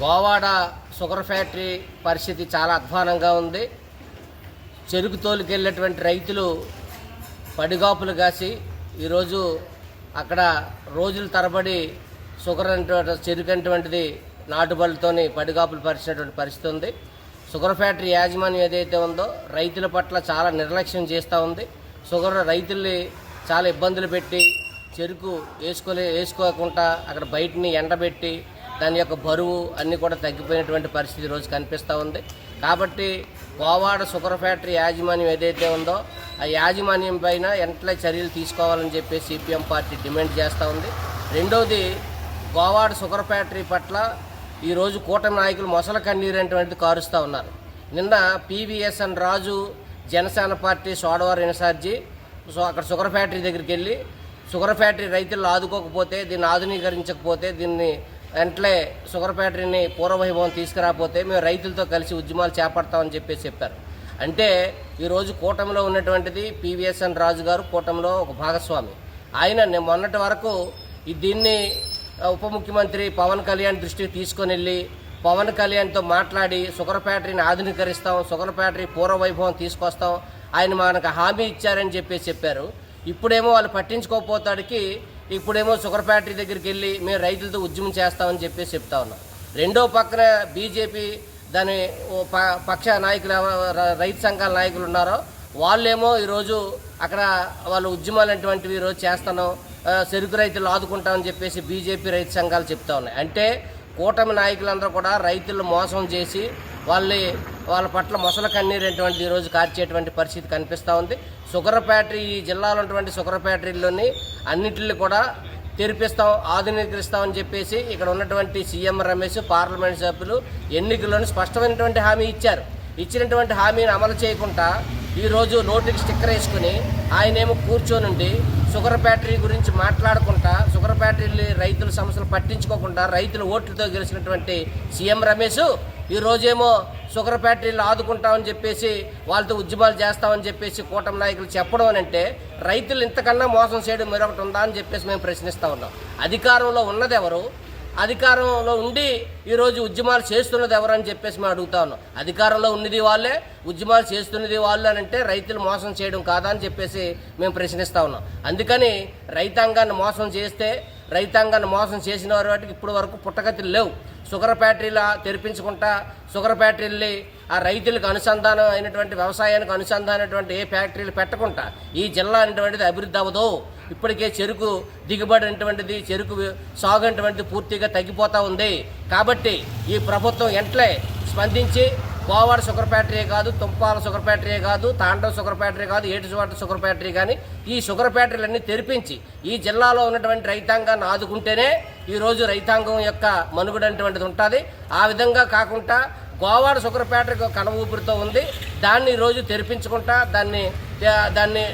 Govada sugar factory పరిస్థితి చాలా అధ్వానంగా ఉంది. చెరుకు తోలుకెళ్ళేటువంటి రైతులు పడిగాపులు కాసి ఈరోజు అక్కడ రోజుల తరబడి షుగర్ అంటే చెరుకు అటువంటిది నాటుబళ్ళతోని పడిగాపులు పరిచినటువంటి పరిస్థితి ఉంది. షుగర్ ఫ్యాక్టరీ యాజమాన్యం ఏదైతే ఉందో రైతుల పట్ల చాలా నిర్లక్ష్యం చేస్తూ ఉంది. షుగర్ రైతుల్ని చాలా ఇబ్బందులు పెట్టి చెరుకు వేసుకోలే వేసుకోకుండా అక్కడ బయటని ఎండబెట్టి దాని యొక్క బరువు అన్నీ కూడా తగ్గిపోయినటువంటి పరిస్థితి రోజు కనిపిస్తూ ఉంది. కాబట్టి గోవాడ సుగర్ ఫ్యాక్టరీ యాజమాన్యం ఏదైతే ఉందో ఆ యాజమాన్యం పైన వెంటనే చర్యలు తీసుకోవాలని చెప్పి సిపిఎం పార్టీ డిమాండ్ చేస్తూ ఉంది. రెండవది గోవాడ షుగర్ ఫ్యాక్టరీ పట్ల ఈరోజు కూటమి నాయకులు మొసల కన్నీరు అనేటువంటిది కారుస్తూ ఉన్నారు. నిన్న పివిఎస్ఎన్ రాజు జనసేన పార్టీ సోడవారు ఇన్ఛార్జి సో అక్కడ షుగర్ ఫ్యాక్టరీ దగ్గరికి వెళ్ళి షుగర్ ఫ్యాక్టరీ రైతులను ఆదుకోకపోతే దీన్ని ఆధునీకరించకపోతే దీన్ని వెంటనే షుగర్ ఫ్యాక్టరీని పూర్వవైభవం తీసుకురాకపోతే మేము రైతులతో కలిసి ఉద్యమాలు చేపడతామని చెప్పేసి చెప్పారు. అంటే ఈరోజు కూటమిలో ఉన్నటువంటిది పివిఎస్ఎన్ రాజు గారు కూటమిలో ఒక భాగస్వామి. ఆయన మొన్నటి వరకు దీన్ని ఉప ముఖ్యమంత్రి పవన్ కళ్యాణ్ దృష్టికి తీసుకొని వెళ్ళి పవన్ కళ్యాణ్తో మాట్లాడి షుగర్ ఫ్యాక్టరీని ఆధునీకరిస్తాం షుగర్ ఫ్యాక్టరీ పూర్వవైభవం తీసుకొస్తాం ఆయన మనకు హామీ ఇచ్చారని చెప్పేసి చెప్పారు. ఇప్పుడేమో వాళ్ళు పట్టించుకోకపోతాడికి ఇప్పుడేమో షుగర్ ఫ్యాక్టరీ దగ్గరికి వెళ్ళి మేము రైతులతో ఉద్యమం చేస్తామని చెప్పేసి చెప్తా ఉన్నాం. రెండో పక్కన బీజేపీ దాని ఓ ప- పక్ష నాయకులు రైతు సంఘాల నాయకులు ఉన్నారో వాళ్ళేమో ఈరోజు అక్కడ వాళ్ళు ఉద్యమాలు అటువంటివి ఈరోజు చేస్తాను చెరుకు రైతులు ఆదుకుంటామని చెప్పేసి బీజేపీ రైతు సంఘాలు చెప్తా ఉన్నాయి. అంటే కూటమి నాయకులందరూ కూడా రైతులు మోసం చేసి వాళ్ళని వాళ్ళ పట్ల మొసల కన్నీరేటువంటి ఈరోజు కార్చేటువంటి పరిస్థితి కనిపిస్తూ ఉంది. షుగర్ ఈ జిల్లాలో ఉన్నటువంటి షుగర్ అన్నింటిని కూడా తెరిపిస్తాం ఆధునీకరిస్తామని చెప్పేసి ఇక్కడ ఉన్నటువంటి సీఎం రమేష్ పార్లమెంట్ సభ్యులు ఎన్నికల్లోని స్పష్టమైనటువంటి హామీ ఇచ్చారు. ఇచ్చినటువంటి హామీని అమలు చేయకుండా ఈరోజు నోటికి స్టిక్కర్ వేసుకుని ఆయనేమో కూర్చోనుండి షుగర్ ఫ్యాక్టరీ గురించి మాట్లాడకుండా షుగర్ ఫ్యాక్టరీ రైతుల సమస్యలు పట్టించుకోకుండా రైతుల ఓట్లతో గెలిచినటువంటి సీఎం రమేష్ ఈ రోజేమో షుగర్ ఫ్యాక్టరీలు ఆదుకుంటామని చెప్పేసి వాళ్ళతో ఉద్యమాలు చేస్తామని చెప్పేసి కూటమి నాయకులు చెప్పడం అని అంటే రైతులు ఇంతకన్నా మోసం చేయడం మరొకటి ఉందా అని చెప్పేసి మేము ప్రశ్నిస్తూ ఉన్నాం. అధికారంలో ఉన్నది ఎవరు అధికారంలో ఉండి ఈరోజు ఉద్యమాలు చేస్తున్నది ఎవరని చెప్పేసి మేము అడుగుతా ఉన్నాం. అధికారంలో ఉన్నది వాళ్ళే ఉద్యమాలు చేస్తున్నది వాళ్ళు అని అంటే రైతులు మోసం చేయడం కాదా అని చెప్పేసి మేము ప్రశ్నిస్తూ ఉన్నాం. అందుకని రైతాంగాన్ని మోసం చేస్తే రైతాంగాన్ని మోసం చేసిన వాటికి ఇప్పుడు వరకు పుట్టగతులు లేవు. షుగర్ ఫ్యాక్టరీలు తెరిపించుకుంటా షుగర్ ఫ్యాక్టరీలు ఆ రైతులకు అనుసంధానం అయినటువంటి వ్యవసాయానికి అనుసంధానమైనటువంటి ఏ ఫ్యాక్టరీలు పెట్టకుండా ఈ జిల్లా అనేటువంటిది అభివృద్ధి అవ్వదు. ఇప్పటికే చెరుకు దిగుబడి అనేటువంటిది చెరుకు సాగు అనేటువంటిది పూర్తిగా తగ్గిపోతూ ఉంది. కాబట్టి ఈ ప్రభుత్వం ఎంట్లే స్పందించి కోవాడ షుగర్ ఫ్యాక్టరీ కాదు తుంపాల షుగర్ ఫ్యాక్టరీ కాదు తాండవ షుగర్ ఫ్యాక్టరీ కాదు ఏటిచోట షుగర్ ఫ్యాక్టరీ కానీ ఈ షుగర్ ఫ్యాక్టరీలన్నీ తెరిపించి ఈ జిల్లాలో ఉన్నటువంటి రైతాంగాన్ని ఆదుకుంటేనే ఈరోజు రైతాంగం యొక్క మనుగడ ఉంటుంది. ఆ విధంగా కాకుండా గోవాడ షుగర్ ఫ్యాక్టరీ ఒక కన ఊపిరితో ఉంది. దాన్ని ఈరోజు తెరిపించుకుంటా దాన్ని దాన్ని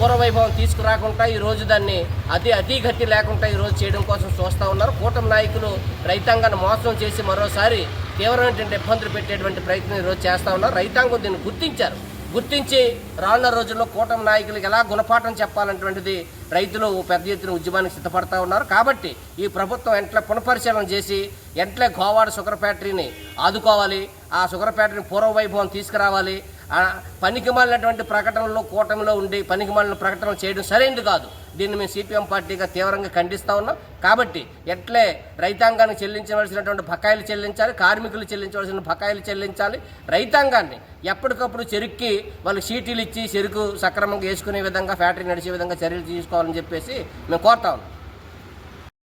పూర్వవైభవం తీసుకురాకుండా ఈరోజు దాన్ని అతి అతి గతి లేకుండా ఈరోజు చేయడం కోసం చూస్తూ ఉన్నారు. కూటమి నాయకులు రైతాంగాన్ని మోసం చేసి మరోసారి తీవ్రమైనటువంటి ఇబ్బందులు పెట్టేటువంటి ప్రయత్నం ఈరోజు చేస్తూ ఉన్నారు. రైతాంగం దీన్ని గుర్తించారు. గుర్తించి రానున్న రోజుల్లో కూటమి నాయకులకు ఎలా గుణపాఠం చెప్పాలన్నటువంటిది రైతులు పెద్ద ఎత్తున ఉద్యమానికి సిద్ధపడతా ఉన్నారు. కాబట్టి ఈ ప్రభుత్వం ఎంట్ల పునఃపరిశీలన చేసి ఎంట్లే గోవాడ షుగర్ ఫ్యాక్టరీని ఆదుకోవాలి ఆ షుగర్ ఫ్యాక్టరీని పూర్వవైభవం తీసుకురావాలి పనికిమాలినటువంటి పనికి ప్రకటనలో కూటమిలో ఉండి పనికిమాలిన ప్రకటనలు చేయడం సరైనది కాదు. దీన్ని మేము సిపిఎం పార్టీగా తీవ్రంగా ఖండిస్తూ ఉన్నాం. కాబట్టి ఎట్లే రైతాంగానికి చెల్లించవలసినటువంటి బకాయిలు చెల్లించాలి కార్మికులు చెల్లించవలసిన బకాయిలు చెల్లించాలి. రైతాంగాన్ని ఎప్పటికప్పుడు చెరుక్కి వాళ్ళకి షీటీలు ఇచ్చి చెరుకు సక్రమంగా వేసుకునే విధంగా ఫ్యాక్టరీ నడిచే విధంగా చర్యలు తీసుకోవాలని చెప్పేసి మేము కోరుతా ఉన్నాం.